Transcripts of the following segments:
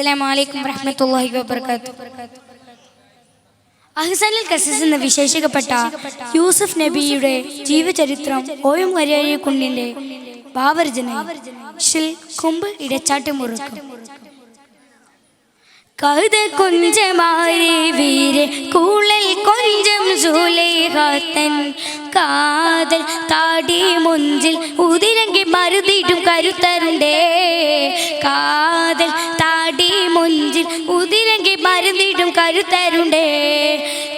അസ്സലാമു അലൈക്കും വറഹ്മത്തുള്ളാഹി വബറകാതുഹു. അഹ്സനുൽ കസസ് എന്ന വിശേഷിക്കപ്പെട്ട യൂസഫ് നബിയുടെ ജീവചരിത്രം ഓയം വരിയായ കുഞ്ഞിന്റെ ഭാവർജന ഷിൽ കുമ്പ് ഇടച്ചാട്ട് മുറുക്കും. കഴുത കൊഞ്ചമാരി വീരെ കൂളൽ കൊഞ്ചം സുലേഹത്തൻ. കാതൽ താടി മുഞ്ചിൽ ഉതിരങ്കി മരുതിയിട്ടും കരുത്തരുണ്ടേ. കാതൽ മുഞ്ചിൽ ഉതിരങ്കി മരുന്നിട്ടും കരുത്തരുണ്ടേ.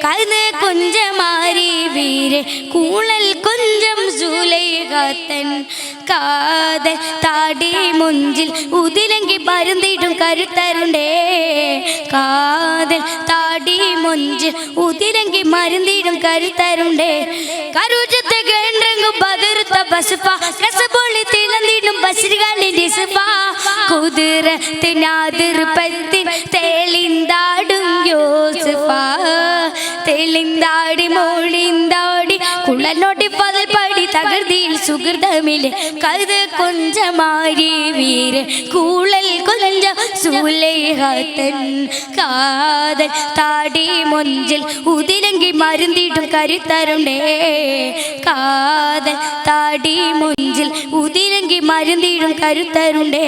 കഴുത കൊഞ്ചമാരി വീര് കൂളൽ കൊഞ്ചം സൂലേഹാത്തൻ കാതൽ താടി മുഞ്ചിൽ ഉതിരങ്കി മരുന്നിട്ടും കരുത്തരുണ്ടേ. കാതൽ താടി മുഞ്ചിൽ ഉതിരങ്കി മരുന്നിടും കരുത്തരുണ്ടേ. കരുജത്തെ കേന്ദ്രങ്ങും പതിർത്ത പശുപ്പ കസബോളി തിളന്നിടും ബസിരികാലി ഡിസുഫ കുതിരത്തിനാതിർപ്പത്തിൻ തെളിന്താടും യോസുഫ. തെളിന്താടി മോളിന്താടി കുള്ളനോട്ടി പതൽ പടി തകർത്തിയിൽ സുഹൃതമിൽ കഴുത കൊഞ്ചമാരി വീര. കൂളൽ കൊഞ്ച സൂലൈഹത്തൻ കാതൽ താടി മൊഞ്ചിൽ ഉതിരങ്കി മരുന്നിട്ടും കരുത്തരുണ്ടേ കാതൽ താടി മൊഞ്ചിൽ ഉതിരങ്കി മരുന്നിടും കരുത്തരുണ്ടേ.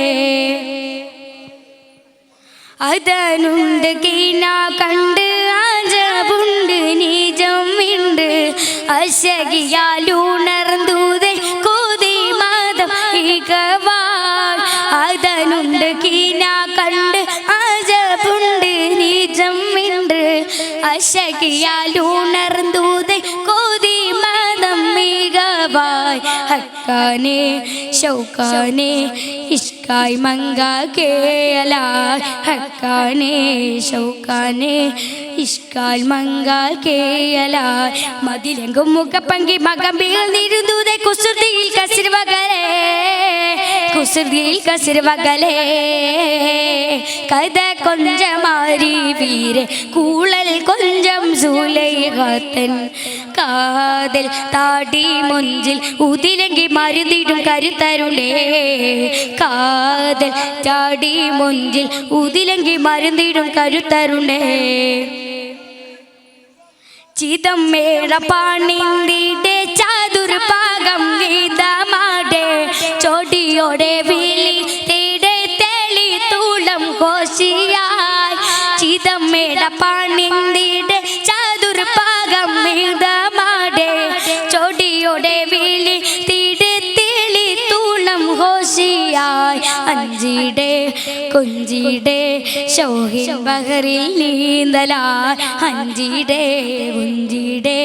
അതനുണ്ട് കീന കണ്ട് ആജബുണ്ട് നീജമുണ്ട് അശകിയാലുണർന്നൂതെ കോതി മതം ഇകവാൾ. അതനുണ്ട് കീന കണ്ട് ആജബുണ്ട് നീജമുണ്ട് അശകിയാലുണർന്നൂതെ കോതി ഹക്കാനെ ഷൗക്കാനെ ഇഷ്കായ് മങ്കാക്കേലായ് ഹക്കാനെ ഷൗക്കാനെ ഇഷ്കാൽ മങ്കാക്കേലായ് മതിലെങ്കും മുഖപ്പങ്കി മകമ്പിരുന്നൂതെ കുസൃതിയിൽ കസിർവകലേ കുസൃതിയിൽ കസിർവകലേ കഥ കൊഞ്ചമാരി വീര. കൂളൽ കൊഞ്ചം സൂലൈഹത്തൻ. കാതൽ താടി മുഞ്ചിൽ ഉതിരങ്കി മരുന്നിടും കരുത്തരുണ്ടേ കാതൽ താടി മുഞ്ചിൽ ഉതിരങ്കി മരുന്നിടും കരുത്തരുണ്ടേ ചിതം മേട പാണിന്തിടെ ചാതുർ പാകം ഗീതമാടെ ചോടിയോടെ വിളി തീടെ തെളി തൂളം കോശിയായി. ചിതം മേട പാണിന്തിടെ അഞ്ചിടെ കുഞ്ചിയുടെ ഷോഹിൻ ബഹറിൽ നീന്തലാ. അഞ്ചിടെ കുഞ്ചിടെ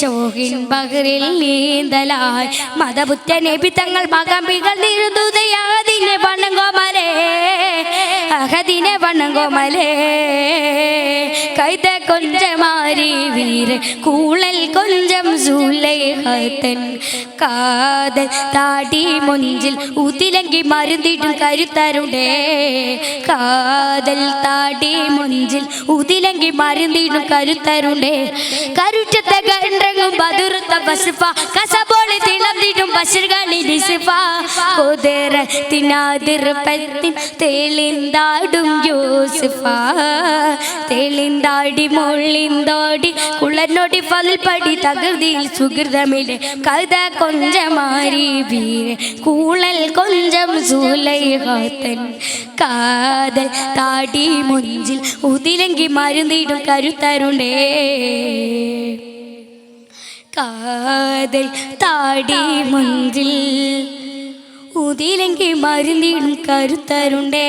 ഷോഹിൻ ബഹറിൽ നീന്തലായി മതബുദ്ധ നബി തങ്ങൾ മകമ്പികൾ നിരുതുതയാതിനെ വണങ്ങോമലേ കൈത കൊഞ്ചമാരി വീര കൂളൽ കൊഞ്ചം സൂലൈഹത്തൻ. കാതൽ താടി മുഞ്ചിൽ ഉതിലങ്കി മരുന്നിട്ടും കരുത്തരുടേ. കാതൽ താടി മുഞ്ചിൽ ഉതിലങ്കി മരുന്നിട്ടും കരുത്തരുടേ. കരുറ്റത്തെ കണ്ടങ്ങും ബതുറുത്ത ബസുഫ കസബോളി തിളന്നിട്ടും ബസിർകളി ഡിസുഫ കുതിരത്തിനാതിർപ്പത്തിൻ തെളിന്താടും യോസുഫ തെളിന്താടി മൊള്ളിന്താടി കുള്ളനോടി പതിൽ പടി തകൃതിയിൽ സുഹൃതമില്ലേ കഥ കൊഞ്ചമാരി വീര കൂളൽ കൊഞ്ചം സൂലൈഹാത്തൻ കാതൽ താടി മുഞ്ചിൽ ഉതിലെങ്കി മരുന്നിടും കരുത്തരുണ്ടേ. കാതൽ താടി മുഞ്ചിൽ ഉതിലെങ്കി മരുന്നിടും കരുത്തരുണ്ടേ.